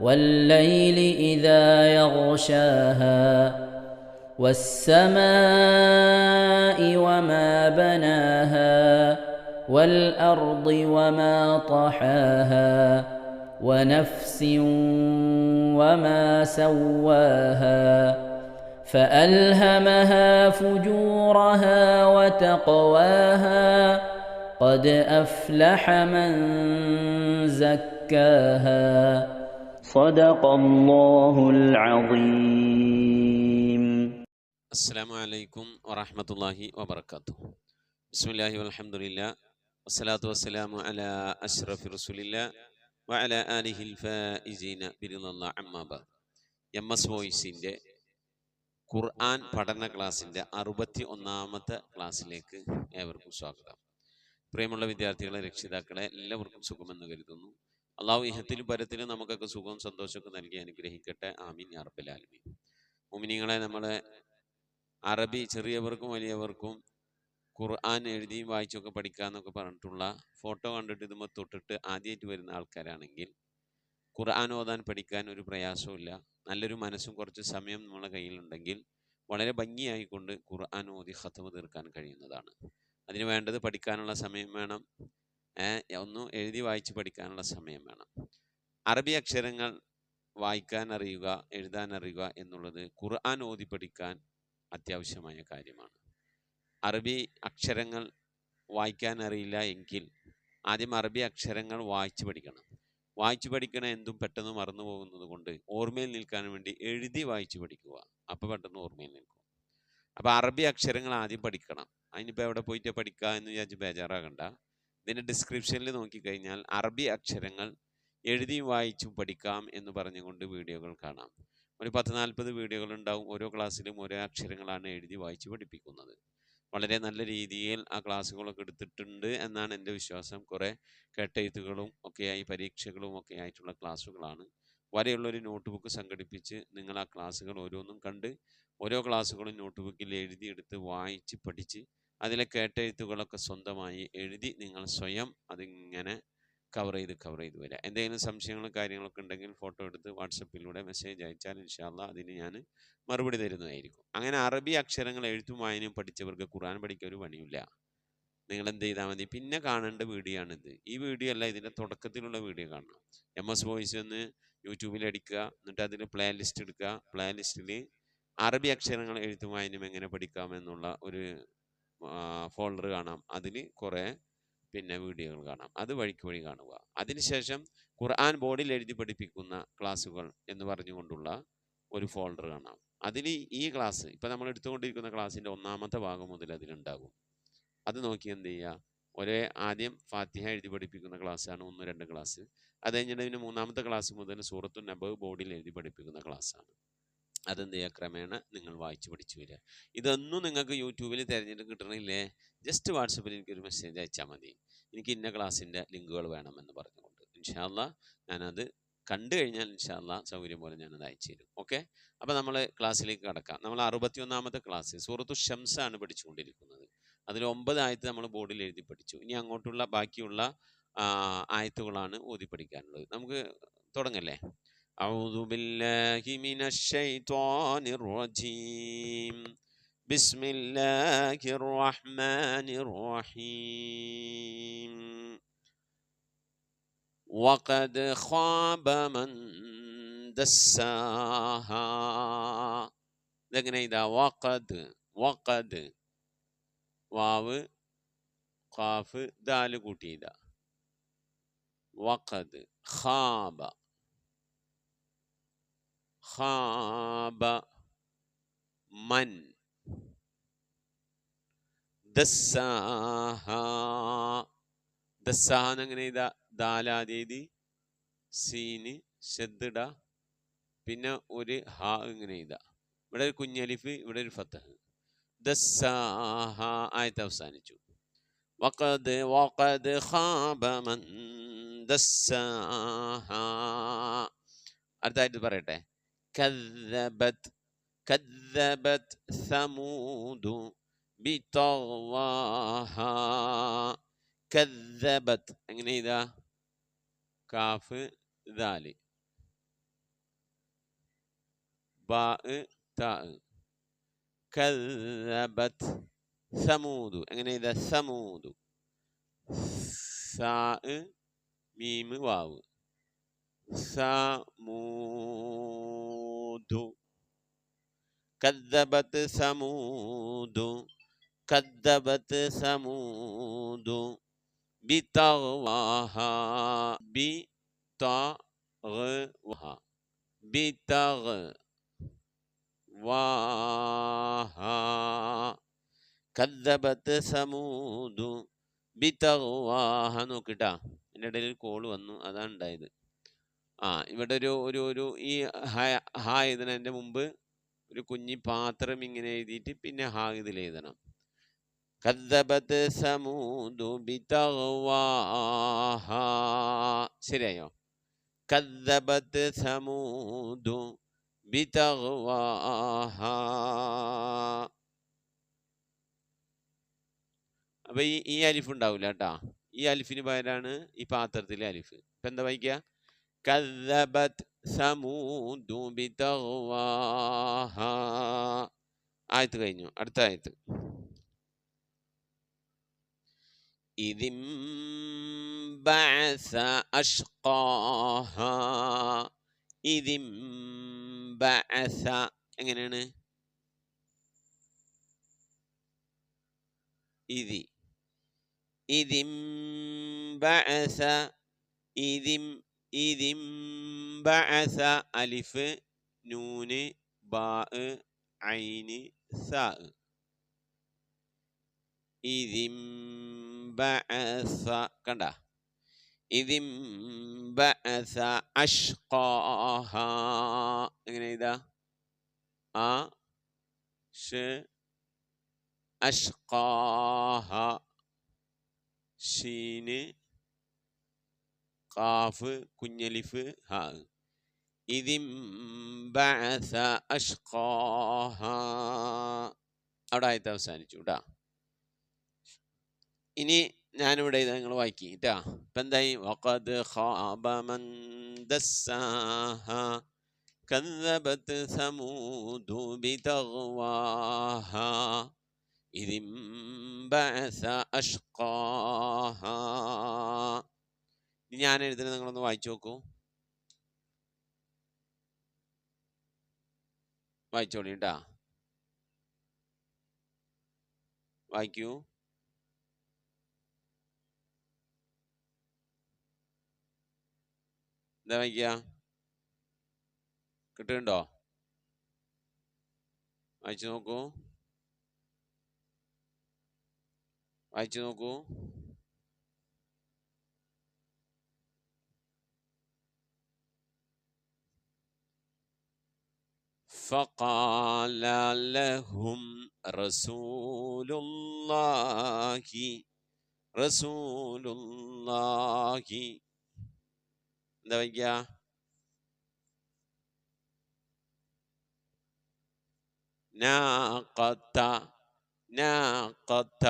والليل إذا يغشاها والسماء وما بناها والأرض وما طحاها ونفس وما سواها فألهمها فجورها وتقواها قد أفلح من زكاها صدق الله العظيم അസ്സാം വലൈക്കും വറഹമത്തല്ലാഹി വബർക്കാത്തു ബിസ്മില്ലാഹി വൽഹംദുലില്ലാ വസ്സലാത്തു വസ്സലാമു അലാ അഷ്റഫി റസൂലില്ല വഅല ആലിഹിൽ ഫായിസീന ബിരിദല്ലാ അമ്മാ ബഅദ് എം എസ് വോയിസിൻ്റെ ഖുർആൻ പഠന ക്ലാസ്സിൻ്റെ അറുപത്തി ഒന്നാമത്തെ ക്ലാസ്സിലേക്ക് ഏവർക്കും സ്വാഗതം പ്രിയമുള്ള വിദ്യാർത്ഥികളെ രക്ഷിതാക്കളെ എല്ലാവർക്കും സുഖമെന്ന് കരുതുന്നു അള്ളാഹു ഇഹത്തിലും പരത്തിലും നമുക്കൊക്കെ സുഖവും സന്തോഷമൊക്കെ നൽകി അനുഗ്രഹിക്കട്ടെ. ആമീൻ ആലമീൻ. മുമിനിങ്ങളെ നമ്മളെ അറബി ചെറിയവർക്കും വലിയവർക്കും ഖുർആൻ എഴുതിയും വായിച്ചൊക്കെ പഠിക്കാന്നൊക്കെ പറഞ്ഞിട്ടുള്ള ഫോട്ടോ കണ്ടിട്ട് ഇതുമ്പോൾ തൊട്ടിട്ട് ആദ്യമായിട്ട് വരുന്ന ആൾക്കാരാണെങ്കിൽ ഖുർആൻ ഓതാൻ പഠിക്കാൻ ഒരു പ്രയാസമില്ല നല്ലൊരു മനസ്സും കുറച്ച് സമയം നമ്മളെ കയ്യിലുണ്ടെങ്കിൽ വളരെ ഭംഗിയായിക്കൊണ്ട് ഖുർആൻ ഓതി ഹത്തമ തീർക്കാൻ കഴിയുന്നതാണ്. അതിന് വേണ്ടത് പഠിക്കാനുള്ള സമയം വേണം. ഒന്ന് എഴുതി വായിച്ച് പഠിക്കാനുള്ള സമയം വേണം. അറബി അക്ഷരങ്ങൾ വായിക്കാൻ അറിയുക എഴുതാൻ അറിയുക എന്നുള്ളത് ഖുർആൻ ഓതി പഠിക്കാൻ അത്യാവശ്യമായ കാര്യമാണ്. അറബി അക്ഷരങ്ങൾ വായിക്കാൻ അറിയില്ല എങ്കിൽ ആദ്യം അറബി അക്ഷരങ്ങൾ വായിച്ചു പഠിക്കണം. വായിച്ചു പഠിക്കണ എന്തും പെട്ടെന്ന് മറന്നു പോകുന്നത് കൊണ്ട് ഓർമ്മയിൽ നിൽക്കാൻ വേണ്ടി എഴുതി വായിച്ചു പഠിക്കുക. അപ്പോൾ പെട്ടെന്ന് ഓർമ്മയിൽ നിൽക്കും. അപ്പോൾ അറബി അക്ഷരങ്ങൾ ആദ്യം പഠിക്കണം. അതിനിപ്പോൾ എവിടെ പോയിട്ട് പഠിക്കുക എന്ന് വിചാരിച്ച് ബേജാറാകണ്ട. ഇതിന്റെ ഡിസ്ക്രിപ്ഷനിൽ നോക്കിക്കഴിഞ്ഞാൽ അറബി അക്ഷരങ്ങൾ എഴുതിയും വായിച്ചും പഠിക്കാം എന്ന് പറഞ്ഞുകൊണ്ട് വീഡിയോകൾ കാണാം. ഒരു പത്ത് നാൽപ്പത് വീഡിയോകൾ ഉണ്ടാവും. ഓരോ ക്ലാസ്സിലും ഓരോ അക്ഷരങ്ങളാണ് എഴുതി വായിച്ച് പഠിപ്പിക്കുന്നത്. വളരെ നല്ല രീതിയിൽ ആ ക്ലാസ്സുകളൊക്കെ എടുത്തിട്ടുണ്ട് എന്നാണ് എന്റെ വിശ്വാസം. കുറേ കെട്ടെഴുത്തുകളും ഒക്കെയായി പരീക്ഷകളും ഒക്കെ ആയിട്ടുള്ള ക്ലാസ്സുകളാണ് വരെയുള്ളൊരു നോട്ട് ബുക്ക് സംഘടിപ്പിച്ച് നിങ്ങൾ ആ ക്ലാസ്സുകൾ ഓരോന്നും കണ്ട് ഓരോ ക്ലാസ്സുകളും നോട്ട് ബുക്കിൽ എഴുതിയെടുത്ത് വായിച്ച് പഠിച്ച് അതിലെ കേട്ടെഴുത്തുകളൊക്കെ സ്വന്തമായി എഴുതി നിങ്ങൾ സ്വയം അതിങ്ങനെ കവർ ചെയ്ത് കവർ ചെയ്ത് വരിക. എന്തെങ്കിലും സംശയങ്ങളും കാര്യങ്ങളൊക്കെ ഉണ്ടെങ്കിൽ ഫോട്ടോ എടുത്ത് വാട്സപ്പിലൂടെ മെസ്സേജ് അയച്ചാൽ ഇൻഷാല്ല അതിന് ഞാൻ മറുപടി തരുന്നതായിരിക്കും. അങ്ങനെ അറബി അക്ഷരങ്ങൾ എഴുത്തും വായനയും പഠിച്ചവർക്ക് ഖുർആൻ പഠിക്കാൻ ഒരു പണിയില്ല നിങ്ങൾ എന്ത് ചെയ്താൽ മതി. പിന്നെ കാണേണ്ട വീഡിയോ ആണിത് ഈ വീഡിയോ അല്ല ഇതിന്റെ തുടക്കത്തിലുള്ള വീഡിയോ കാണണം. എം എസ് വോയിസ് ഒന്ന് യൂട്യൂബിൽ അടിക്കുക എന്നിട്ട് അതിൽ പ്ലേ ലിസ്റ്റ് എടുക്കുക. പ്ലേ ലിസ്റ്റിൽ അറബി അക്ഷരങ്ങൾ എഴുത്തും വായനയും എങ്ങനെ പഠിക്കാം എന്നുള്ള ഒരു ഫോൾഡർ കാണാം. അതിൽ കുറേ പിന്നെ വീഡിയോകൾ കാണാം. അത് വഴിക്ക് വഴി കാണുക. അതിനുശേഷം ഖുർആൻ ബോർഡിൽ എഴുതി പഠിപ്പിക്കുന്ന ക്ലാസ്സുകൾ എന്ന് പറഞ്ഞുകൊണ്ടുള്ള ഒരു ഫോൾഡർ കാണാം. അതിൽ ഈ ക്ലാസ് ഇപ്പം നമ്മൾ എടുത്തുകൊണ്ടിരിക്കുന്ന ക്ലാസ്സിന്റെ ഒന്നാമത്തെ ഭാഗം മുതൽ അതിലുണ്ടാകും. അത് നോക്കി എന്ത് ചെയ്യുക? ഒരേ ആദ്യം ഫാത്തിഹ എഴുതി പഠിപ്പിക്കുന്ന ക്ലാസ്സാണ് ഒന്ന് രണ്ട് ക്ലാസ് അത് കഴിഞ്ഞിട്ട് പിന്നെ മൂന്നാമത്തെ ക്ലാസ് മുതൽ സൂറത്തു നബ് ബോർഡിൽ എഴുതി പഠിപ്പിക്കുന്ന ക്ലാസ്സാണ് അതെന്ത് ചെയ്യുക? ക്രമേണ നിങ്ങൾ വായിച്ചു പഠിച്ചു വരിക. ഇതൊന്നും നിങ്ങൾക്ക് യൂട്യൂബിൽ തിരഞ്ഞെടുത്ത് കിട്ടണില്ലേ? ജസ്റ്റ് വാട്സപ്പിൽ എനിക്കൊരു മെസ്സേജ് അയച്ചാൽ മതി. എനിക്ക് ഇന്ന ക്ലാസ്സിന്റെ ലിങ്കുകൾ വേണമെന്ന് പറഞ്ഞുകൊണ്ട്. ഇൻഷാല്ല ഞാനത് കണ്ടു കഴിഞ്ഞാൽ ഇൻഷാല്ല സൗകര്യം പോലെ ഞാനത് അയച്ചു തരും. ഓക്കെ? അപ്പോൾ നമ്മൾ ക്ലാസ്സിലേക്ക് കടക്കാം. നമ്മൾ അറുപത്തിയൊന്നാമത്തെ ക്ലാസ് സൂറത്തു ഷംസാണ് പഠിച്ചുകൊണ്ടിരിക്കുന്നത്. അതിൽ ഒമ്പത് ആയത്ത് നമ്മൾ ബോർഡിൽ എഴുതി പഠിച്ചു. ഇനി അങ്ങോട്ടുള്ള ബാക്കിയുള്ള ആയത്തുകളാണ് ഓതി പഠിക്കാനുള്ളത്. നമുക്ക് തുടങ്ങല്ലേ? أعوذ بالله من الشيطان الرجيم. بسم الله الرحمن الرحيم. وقد خاب من دساها. لكن إذا وقد وقد واو قاف دال قتيدا وقد خاب. ഖാബ من ദസ്സാഹ. ദസ്സാഹ എങ്ങനെ ഇതാ ദാലാദേതി സീന് ഷദ്ദ പിന്നെ ഒരു ഹ ഇങ്ങനെ ഇതാ ഇവിടെ ഒരു കുഞ്ഞലിഫ് ഇവിടെ ഒരു ഫത്തഹ്. ദസ്സാഹ ആയത്ത് അവസാനിച്ചു. വഖദ് വഖദ് ഖാബ മൻ ദസ്സാഹ. അടുത്തായിട്ട് പറയട്ടെ. كذبت كذبت ثمود بطغواها كذبت എങ്ങനെ ഇതാ കാഫ് ദാല് ബാ താ كذبت ثمود എങ്ങനെ ഇതാ ثمود സാ മീം വാവ് ثمود كذبت ثمود كذبت ثمود بطغواها بطغواها بطغواها كذبت ثمود بطغواها നോക്കിട്ടാ എൻ്റെ ഇടയിൽ കോൾ വന്നു അതാണ് ഉണ്ടായത് ആ ഇവിടെ ഒരു ഒരു ഒരു ഈ ഹ എഴുതണതിന്റെ മുമ്പ് ഒരു കുഞ്ഞി പാത്രം ഇങ്ങനെ എഴുതിയിട്ട് പിന്നെ ഹാ ഇതിൽ എഴുതണം. കദ്ദബത്ത് സമൂദു ശരിയായോ? കദ്ദബത്ത് സമൂദു അപ്പൊ ഈ ഈ അലിഫ് ഉണ്ടാവില്ല കേട്ടാ. ഈ അലിഫിന് പകരാണ് ഈ പാത്രത്തിലെ അലിഫ്. ഇപ്പൊ എന്താ വായിക്കുക? كذبت ثمود بتغواها ആയത്ത് കഴിഞ്ഞു അടുത്ത ആയത്ത് ഇതിം بعث أشقاها ഇതിം بعث എങ്ങനെയാണ് ഇതി ഇതിം بعث ഇതിം ഇതിം ബഅസ അലിഫ് നൂന് ബാ ഐന് സാ ഇതിം ബഅസ കണ്ട. ഇതിം ബഅസ അഷ്ഖാഹ എങ്ങനെ ഇതാ ആ ഷ് അഷ്ഖാഹ ഷീന് ഖാഫ് കുഞ്ഞലിഫ് ഹ ഇതിം ബഅസ അഷ്ഖാഹ അവിടെ ആയത്ത് അവസാനിച്ചു കേട്ടാ ഇനി ഞാനിവിടെ ഇത് നിങ്ങൾ വായിക്കി കേട്ടാ ഇപ്പം എന്തായി വഖദ് ഖാബ മൻ ദസ്സാഹ كذبت ثمود بتغواها إذ انبعث أشقاها ഇനി ഞാൻ എഴുതുന്നത് നിങ്ങളൊന്ന് വായിച്ചു നോക്കൂ. വായിച്ചോളി കേട്ടാ വായിക്കൂ. എന്താ വായിക്കുക കിട്ടുന്നുണ്ടോ? വായിച്ചു നോക്കൂ. വായിച്ചു നോക്കൂ. فقال لهم رسول الله رسول الله എന്താ വയ്ക്കുക നാഖത്ത നാഖത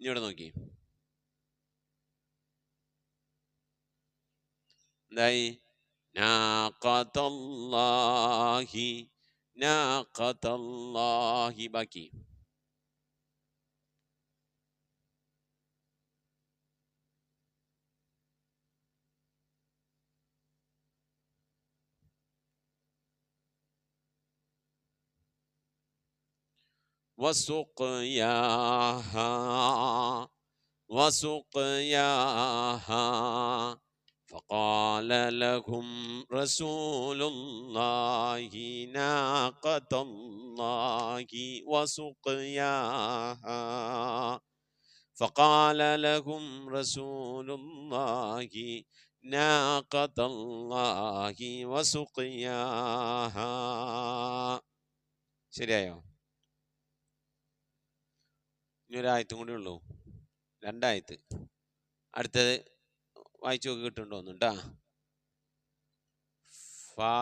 ഇനി ഇവിടെ നോക്കി എന്തായി ناقة الله بكي. وسقياها وسقياها. فقال لهم رسول الله ناقة الله وسقياها فقال لهم رسول الله ناقة الله وسقياها ശരിയായോ ഇനി ഒരായത്തും കൂടി ഉള്ളൂ രണ്ടായത്ത് അടുത്തത് വായിച്ചു നോക്കി കിട്ടുന്നുണ്ടോ ഒന്നുണ്ടാ ഫാ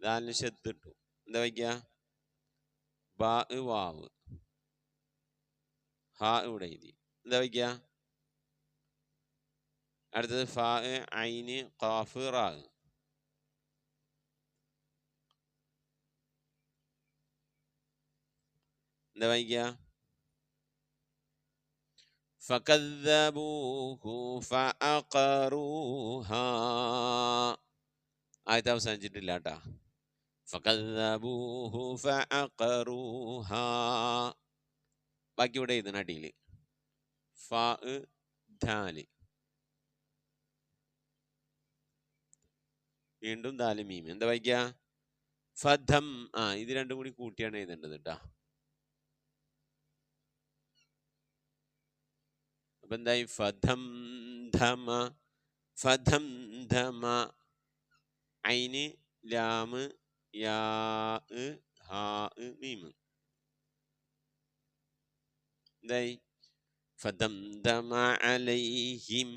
ദാലിന് ശത്ത് ഇട്ടു. എന്താ വയ്ക്കുക വാവ്. ഹാ ഇവിടെ എഴുതി. എന്താ വയ്ക്കുക അടുത്തത് ഫാ ഐന് കാഫ് റാ. എന്താ വായിക്കുക ഫക്കദ്ദബൂഹു ഫഅഖറൂഹ ആയത്ത് അവസാനിച്ചിട്ടില്ല കേട്ടാ. ഫക്കദ്ദബൂഹു ഫഅഖറൂഹ ബാക്കി ഇവിടെ എഴുതണം അടിയിൽ. ഫാ ധാൽ വീണ്ടും ദാൽ മീം. എന്താ വായിക്കുക ഫധം. ആ ഇത് രണ്ടും കൂടി കൂട്ടിയാണ് എഴുതേണ്ടത് കേട്ടോ. അപ്പൊ എന്തായി ഫധം ധമ ഫധം ധമ ഐന് ലാമ് യാ ഹാ മീമ് എന്തായി ഫധം ധമ അലൈഹിം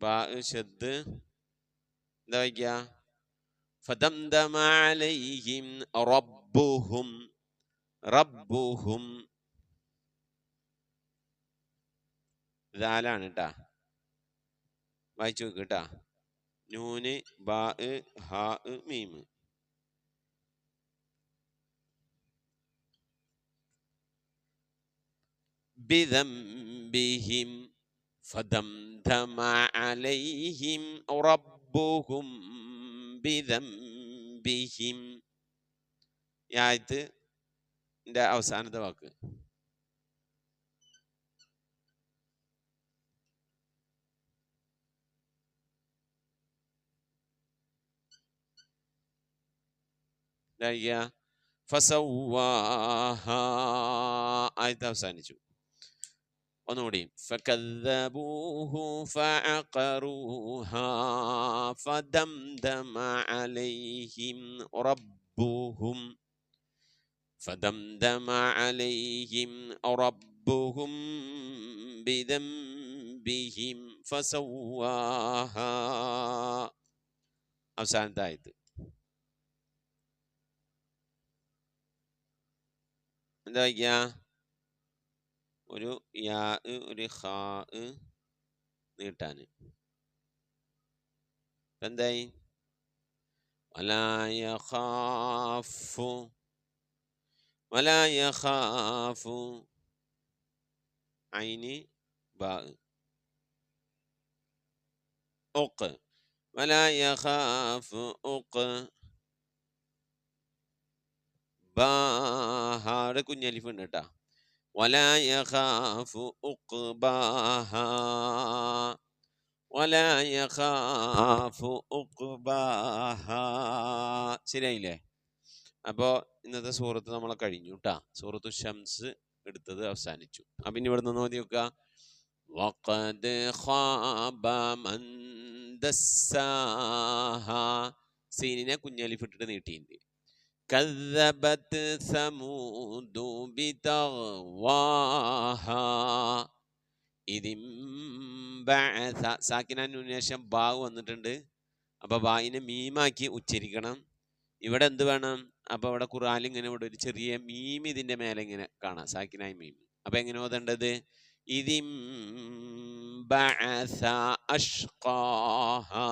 ബാ ഷദ് എന്താ വയ്ക്കുക ഫദംദമ അലൈഹിം റബ്ബുഹും റബ്ബുഹും ദാലാണ് കേട്ടാ വായിച്ചു നോക്ക് കേട്ടാ നൂന് ബാ ഹാ മീമ് بذنبهم فدمدم عليهم ربهم بذنبهم ഈ ആയത്ത് എന്റെ അവസാനത്തെ വാക്ക്. ആയത്ത് അവസാനിച്ചു. ഒന്നുകൂടി. ഫദം ദമ അലൈഹിം فدمدم عليهم ربهم بذنبهم فسواها അവസാനത്തെ ആയത് എന്താ വയ്ക്കുക ഒരു യാ ഒരു ഹാ നീട്ടാന് ഇപ്പൊ എന്തായി വലായ ഖാഫു ولا يخاف عين باء أق ولا يخاف أق ബാഹാടെ കുഞ്ഞലിഫ് ഉണ്ട് കേട്ടാ ولا يخاف أقباها ولا يخاف أقباها ശരിയായില്ലേ അപ്പോൾ ഇന്നത്തെ സൂറത്ത് നമ്മളെ കഴിഞ്ഞു കേട്ടാ സൂറത്തു ഷംസ് എടുത്തത് അവസാനിച്ചു അപ്പം ഇനി ഇവിടെ നിന്ന് നോക്കി നോക്കുക وقد خاب من دساها സീനിനെ കുഞ്ഞലിഫ് ഇട്ടിട്ട് നീട്ടിയിട്ടുണ്ട് كذبت ثمود بتغواها إذ ബഅസ സാക്കിന നൂനിന് ശേഷം ബാവ് വന്നിട്ടുണ്ട് അപ്പോൾ ബായിനെ മീമാക്കി ഉച്ചരിക്കണം ഇവിടെ എന്ത് വേണം അപ്പോൾ ഇവിടെ ഖുറാനിൽ ഇങ്ങനെ ഇവിടെ ഒരു ചെറിയ മീം ഇതിൻ്റെ മേലെ ഇങ്ങനെ കാണാം സാക്കിനായി മീം അപ്പോൾ എങ്ങനെ ഓതേണ്ടത് ഇതിം ബഅസ അഷ്ഖാഹാ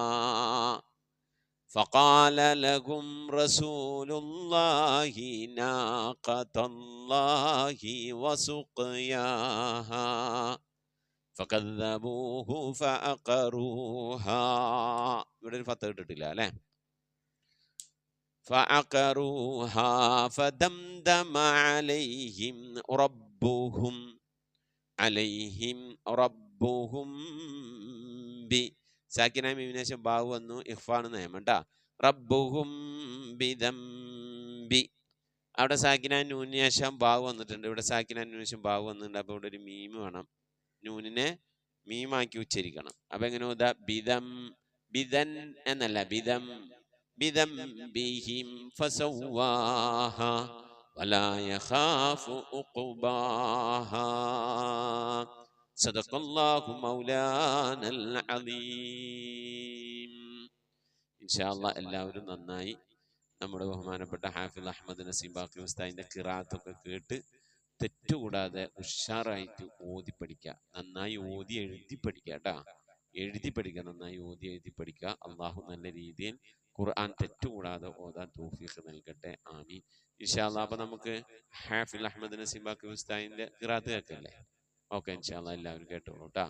فقال لهم رسول الله ناقة الله وسقياها فكذبوه فعقروها ഇവിടെ ഒരു ഫത്ത് ഇട്ടിട്ടില്ല അല്ലേ فعقروها فدمدم عليهم ربهم عليهم ربهم ബി സാക്കിന മീമിന് ശേഷം ബാവ് വന്നു ഇഫാണ് നിയമം കേട്ടാ റബ്ബുഹും ബിദംബി അവിടെ സാക്കിന നൂനിന് ശേഷം ബാവ് വന്നിട്ടുണ്ട് ഇവിടെ സാക്കിന നൂനിന് ശേഷം ബാവ് വന്നിട്ടുണ്ട് അപ്പോൾ ഇവിടെ ഒരു മീം വേണം നൂനിനെ മീമാക്കി ഉച്ചരിക്കണം അപ്പൊ എങ്ങനെ ഓതാ ബിദം ബിദൻ എന്നല്ല ബിദം ബിദം ബിഹിം ഫസവാഹ ولا يخاف عقباها صدق الله مولانا العظيم إن شاء الله എല്ലാവരും നന്നായി നമ്മുടെ ബഹുമാനപ്പെട്ട ഹാഫിൽ അഹമ്മദ് നസീം ബാക്കി ഉസ്താദിന്റെ കിറാത്തൊക്കെ കേട്ട് തെറ്റുകൂടാതെ ഉഷാറായിട്ട് ഓതി പഠിക്കുക നന്നായി ഓതി എഴുതി പഠിക്കുക കേട്ടാ എഴുതി പഠിക്കുക നന്നായി ഓതി എഴുതി പഠിക്കുക അള്ളാഹു നല്ല രീതിയിൽ ഖുർആൻ തെറ്റുകൂടാതെ ഓതാൻ തൗഫീഖ് നൽകട്ടെ ആമീൻ ഇൻഷാല്ലാ അപ്പൊ നമുക്ക് ഹാഫിൽ അഹമ്മദ് നസീം ബാക്കി ഉസ്താദിന്റെ കിറാത്ത് കേൾക്കല്ലേ ഓക്കെ ഇൻഷാല്ലാ എല്ലാവരും കേട്ടോളൂ കേട്ടാ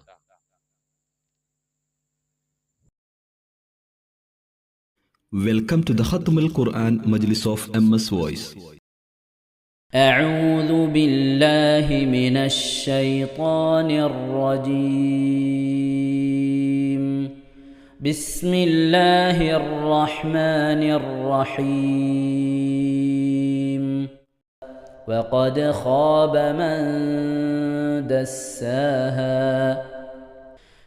Welcome to the Khatam al Quran Majlis of MS Voice. أعوذ بالله من الشيطان الرجيم بسم الله الرحمن الرحيم. وقد خاب من دساها.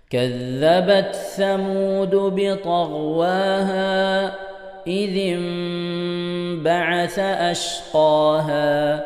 كذبت ثمود بطغواها إذ انبعث أشقاها.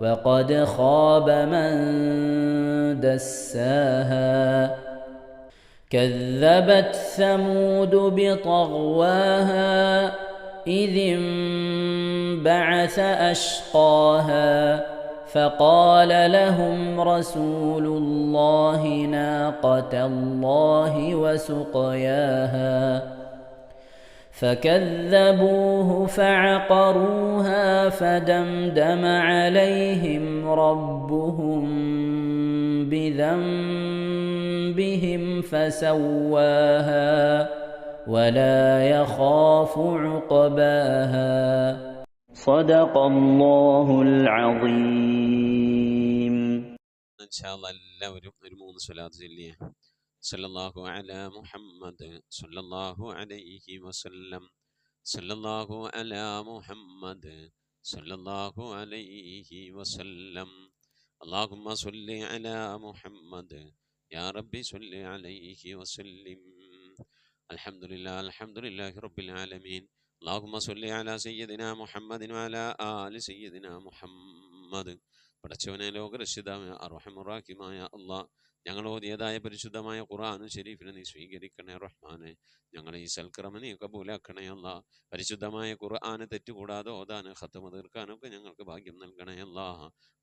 وقد خاب من دساها. كذبت ثمود بطغواها إذ انبعث أشقاها فقال لهم رسول الله ناقة الله وسقياها. فكذبوه فعقروها فدمدم عليهم ربهم بذنبهم فسواها ولا يخاف عقباها صدق الله العظيم ഇൻഷാല്ലാ എല്ലാവരും ഒരു മൂന്ന് സ്വലാത്ത് ചൊല്ലിയേ സല്ലല്ലാഹു അലാ മുഹമ്മദ് സല്ലല്ലാഹു അലൈഹി വസല്ലം സല്ലല്ലാഹു അലാ മുഹമ്മദ് സല്ലല്ലാഹു അലൈഹി വസല്ലം اللهم صل على محمد يا ربي صل عليه وسلم الحمد لله الحمد لله رب العالمين اللهم صل على سيدنا محمد وعلى آل سيدنا محمد പടച്ചവനെ ലോകരക്ഷിതാവായ അർഹമുറാക്കിമായ അള്ളാഹ് ഞങ്ങൾ നീതായ പരിശുദ്ധമായ ഖുർആാനും ഷെരീഫിനെ നീ സ്വീകരിക്കണേ റഹ്മാനെ. ഞങ്ങളെ ഈ സൽക്രമ നീ കബൂലാക്കണേ അല്ല. പരിശുദ്ധമായ ഖുർആാന് തെറ്റുകൂടാതെ ഓതാന് ഹത്തമ തീർക്കാനൊക്കെ ഞങ്ങൾക്ക് ഭാഗ്യം നൽകണേ അല്ല.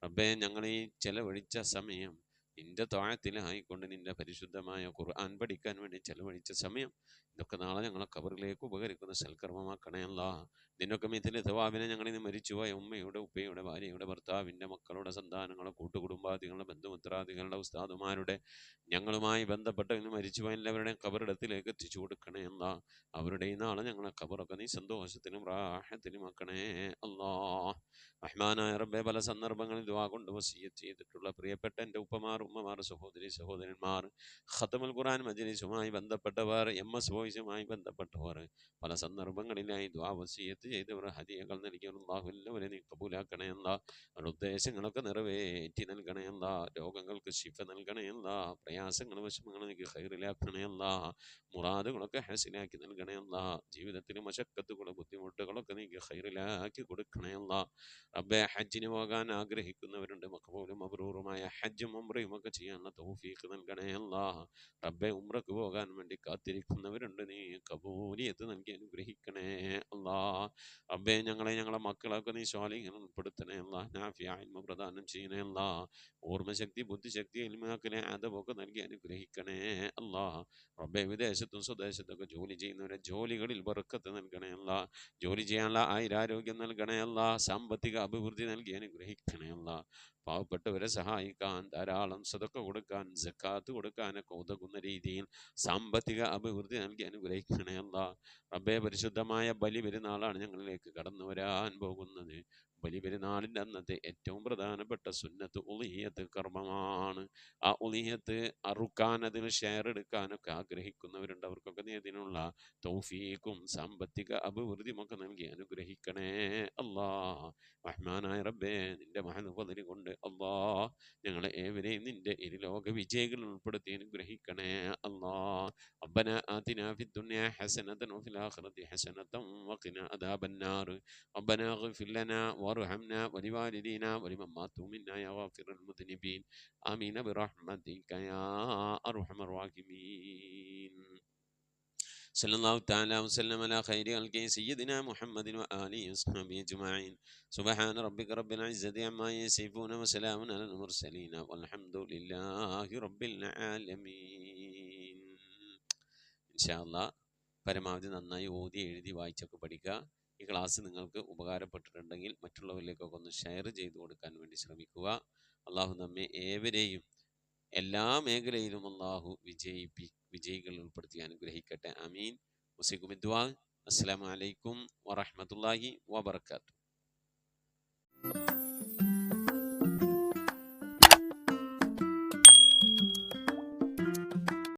റബ്ബേ ഞങ്ങളീ ചെലവഴിച്ച സമയം നിന്റെ താഴത്തിലായിക്കൊണ്ട് നിന്റെ പരിശുദ്ധമായ ഖുർആൻ പഠിക്കാൻ വേണ്ടി ചെലവഴിച്ച സമയം ഇതൊക്കെ നാളെ ഞങ്ങളെ കബറിലേക്ക് ഉപകരിക്കുന്ന സൽക്കർമ്മമാക്കണേ അല്ല. നിന്നൊക്കെ മിഥിലെ തവാബിനെ ഞങ്ങൾ ഇന്ന് മരിച്ചുപോയ ഉമ്മയുടെ ഉപ്പയുടെ ഭാര്യയുടെ ഭർത്താവിന്റെ മക്കളുടെ സന്താനങ്ങളെ കൂട്ടുകുടുംബാദികളുടെ ബന്ധുമിത്രാദികളുടെ ഉസ്താദുമാരുടെ ഞങ്ങളുമായി ബന്ധപ്പെട്ട ഇന്ന് മരിച്ചുപോയ എല്ലാവരുടെയും കബറിടത്തിലേക്ക് എത്തിച്ചു കൊടുക്കണേ. എന്താ? അവരുടെ നാളെ ഞങ്ങളെ കബറൊക്കെ നീ സന്തോഷത്തിനും റാഹത്തിലും ആക്കണേ. അല്ലാ. റഹ്മാനായ റബ്ബെ പല സന്ദർഭങ്ങളിൽ ദുവാ കൊണ്ട് വസീയത്ത് ചെയ്തിട്ടുള്ള പ്രിയപ്പെട്ട എന്റെ ഉപ്പമാർ ഉമ്മമാർ സഹോദരി സഹോദരന്മാർ ഖത്തമുൽ ഖുറാൻ മജലീസുമായി ബന്ധപ്പെട്ടവർ എം എസ് വോയിസുമായി ബന്ധപ്പെട്ടവർ പല സന്ദർഭങ്ങളിലായി ദ്വാ വസീയത്ത് ചെയ്തവർ ഹരിയകൾ നൽകിയവർ അള്ളാഹു എല്ലാവരെയും നീ കബൂലാക്കണേ. എന്താ? അവരുടെ ഉദ്ദേശങ്ങളൊക്കെ നിറവേറ്റി നൽകണേ. എന്താ? രോഗങ്ങൾക്ക് ശിഫ നൽകണേ. എന്താ? പ്രയാസങ്ങൾ വിഷമങ്ങൾ എനിക്ക് ഹൈറിലാക്കണേ അല്ലാ. മുറാദുകളൊക്കെ ഹാസിലാക്കി നൽകണേ അല്ലാ. ജീവിതത്തിന് മശക്കത്തുകളും ബുദ്ധിമുട്ടുകളൊക്കെ നീക്ക് ഹൈറിലാക്കി കൊടുക്കണേ അല്ല. റബ്ബെ ഹജ്ജിന് പോകാൻ ആഗ്രഹിക്കുന്നവരുണ്ട്. മക്കബൂലും അബ്രൂറുമായ ഹജ്ജും ഉംറയും ഒക്കെ ചെയ്യാനുള്ള തൗഫീഖ് നൽകണേ അല്ലാ. റബ്ബെ ഉംറക്ക് പോകാൻ വേണ്ടി കാത്തിരിക്കുന്നവരുണ്ട്. നീ കബൂലിയത്ത് നൽകി അനുഗ്രഹിക്കണേ അല്ലാ. റബ്ബെ ഞങ്ങളെ ഞങ്ങളെ മക്കളൊക്കെ നീ സ്വാലിങ്ങൾ ഉൾപ്പെടുത്തണേ അല്ലാ. നാഫിയായ്മ പ്രദാനം ചെയ്യണേ അല്ലാ. ഓർമ്മശക്തി ബുദ്ധിശക്തി എൽമാക്കലെ അതവൊക്കെ നൽകി അനുഗ്രഹിക്കണേ. അല്ലാ റബ്ബെ വിദേശത്തും സ്വദേശത്തൊക്കെ ജോലി ചെയ്യുന്നവരെ ജോലികളിൽ ബർക്കത്ത് നൽകണേ. അല്ല ജോലി ചെയ്യാനുള്ള ആയിരാരോഗ്യം നൽകണേ. അല്ല സാമ്പത്തിക അഭിവൃദ്ധി നൽകി അനുഗ്രഹിക്കണേ. അല്ല പാവപ്പെട്ടവരെ സഹായിക്കാൻ ധാരാളം സതൊക്കെ കൊടുക്കാൻ ജക്കാത്ത് കൊടുക്കാനൊക്കെ ഉതകുന്ന രീതിയിൽ സാമ്പത്തിക അഭിവൃദ്ധി നൽകി അനുഗ്രഹിക്കണേ അല്ല. റബ്ബെ പരിശുദ്ധമായ ബലി പെരുന്നാളാണ് ഞങ്ങളിലേക്ക് കടന്നു വരാൻ പോകുന്നത്. ബലി പെരുന്നാളിന്റെ അന്നത്തെ ഏറ്റവും പ്രധാനപ്പെട്ട സുന്നത്ത് ഉളിയത്ത് കർമ്മമാണ്. ആ ഉളിയത്ത് അറുക്കാൻ അതിൽ ഷെയർ എടുക്കാനൊക്കെ ആഗ്രഹിക്കുന്നവരുണ്ട്. അവർക്കൊക്കെ നീ അതിനുള്ള തൗഫീഖും സാമ്പത്തിക അഭിവൃദ്ധിയും ഒക്കെ നൽകി അനുഗ്രഹിക്കണേ അല്ലാ. റഹ്മാനായ റബ്ബേ നിന്റെ മഹനുപതിരി കൊണ്ട് അല്ലാ ഞങ്ങളെ ഏവരെയും നിന്റെ ഇരുലോക വിജയികളിൽ ഉൾപ്പെടുത്തി അനുഗ്രഹിക്കണേ അല്ലാ ربنا آتنا في الدنيا حسنة وفي الآخرة حسنة وقنا عذاب النار ربنا اغفر لنا وارحمنا ولوالدينا ولمن ماتوا منا يا غافر المذنبين آمين برحمتك يا أرحم الراحمين صلى الله تعالى وسلم على خير خلقه سيدنا محمد وآله وصحبه أجمعين سبحان ربك رب العزة عما يصفون وسلام على المرسلين والحمد لله رب العالمين إن شاء الله പരമാവധി നന്നായി ഓതി എഴുതി വായിച്ചൊക്കെ പഠിക്കുക ഈ ക്ലാസ് നിങ്ങൾക്ക് ഉപകാരപ്പെട്ടിട്ടുണ്ടെങ്കിൽ മറ്റുള്ളവരിലേക്കൊക്കെ ഒന്ന് ഷെയർ ചെയ്തു കൊടുക്കാൻ വേണ്ടി ശ്രമിക്കുക അള്ളാഹു നമ്മെ ഏവരെയും എല്ലാ മേഖലയിലും അള്ളാഹു വിജയിപ്പി വിജയികൾ ഉൾപ്പെടുത്തി അനുഗ്രഹിക്കട്ടെ. അമീൻ മുസിഖും ഇദ്വാ അസ്സലാമലൈക്കും വറഹമത്തല്ലാഹി you.